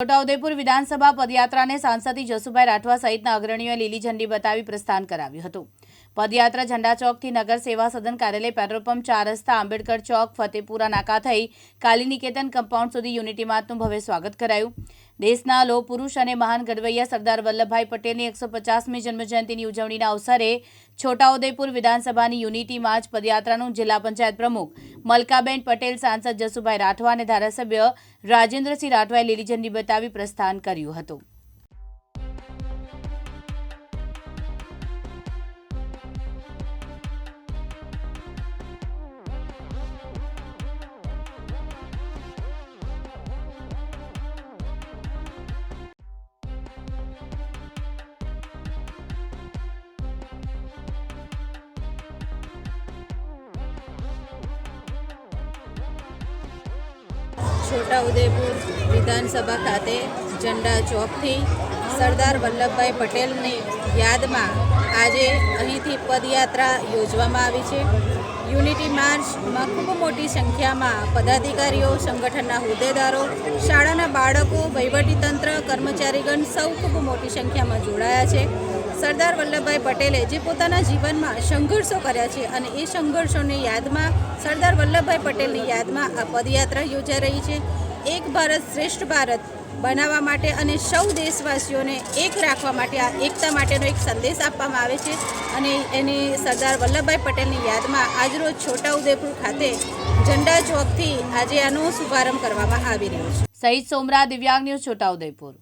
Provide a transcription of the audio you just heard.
છોટાઉદેપુર વિધાનસભા પદયાત્રાને સાંસદ જસુભાઈ રાઠવા સહિતના અગ્રણીઓએ લીલી ઝંડી બતાવી પ્રસ્થાન કરાવ્યું હતું. પદયાત્રા ઝંડા ચોકથી નગર સેવા સદન કાર્યાલય પેટ્રોલ પંપ ચાર રસ્તા આંબેડકર ચોક, ફતેપુરા નાકા થઈ કાલી નિકેતન કમ્પાઉન્ડ સુધી યુનિટી માર્ચનું ભવ્ય સ્વાગત કરાયું. દેશના લોહ પુરુષ અને મહાન ઘડવૈયા સરદાર વલ્લભભાઈ પટેલની એકસો પચાસમી જન્મજયંતિની ઉજવણીના અવસરે છોટાઉદેપુર વિધાનસભાની યુનિટી માર્ચ પદયાત્રાનું જિલ્લા પંચાયત પ્રમુખ મલકાબેન પટેલ, સાંસદ જસુભાઈ રાઠવા અને ધારાસભ્ય રાજેન્દ્રસિંહ રાઠવાએ લીલી ઝંડી બતાવી પ્રસ્થાન કર્યું હતું. છોટાઉદેપુર વિધાનસભા ખાતે ઝંડા ચોકથી સરદાર વલ્લભભાઈ પટેલની યાદમાં આજે અહીંથી પદયાત્રા યોજવામાં આવી છે. યુનિટી માર્ચમાં ખૂબ મોટી સંખ્યામાં પદાધિકારીઓ, સંગઠનના હોદ્દેદારો, શાળાના બાળકો, વહીવટીતંત્ર, કર્મચારીગણ સૌ ખૂબ મોટી સંખ્યામાં જોડાયા છે. સરદાર વલ્લભભાઈ પટેલે જે પોતાના જીવનમાં સંઘર્ષો કર્યા છે અને એ સંઘર્ષોની યાદમાં સરદાર વલ્લભભાઈ પટેલની યાદમાં આ પદયાત્રા યોજાઈ રહી છે. એક ભારત શ્રેષ્ઠ ભારત બનાવવા માટે અને સૌ દેશવાસીઓને એક રાખવા માટે આ એકતા માટેનો એક સંદેશ આપવામાં આવે છે અને એની સરદાર વલ્લભભાઈ પટેલની યાદમાં આજરોજ છોટાઉદેપુર ખાતે ઝંડા ચોકથી આજે આનો શુભારંભ કરવામાં આવી રહ્યો છે. સહિત સોમરા દિવ્યાંગ ન્યૂઝ છોટાઉદેપુર.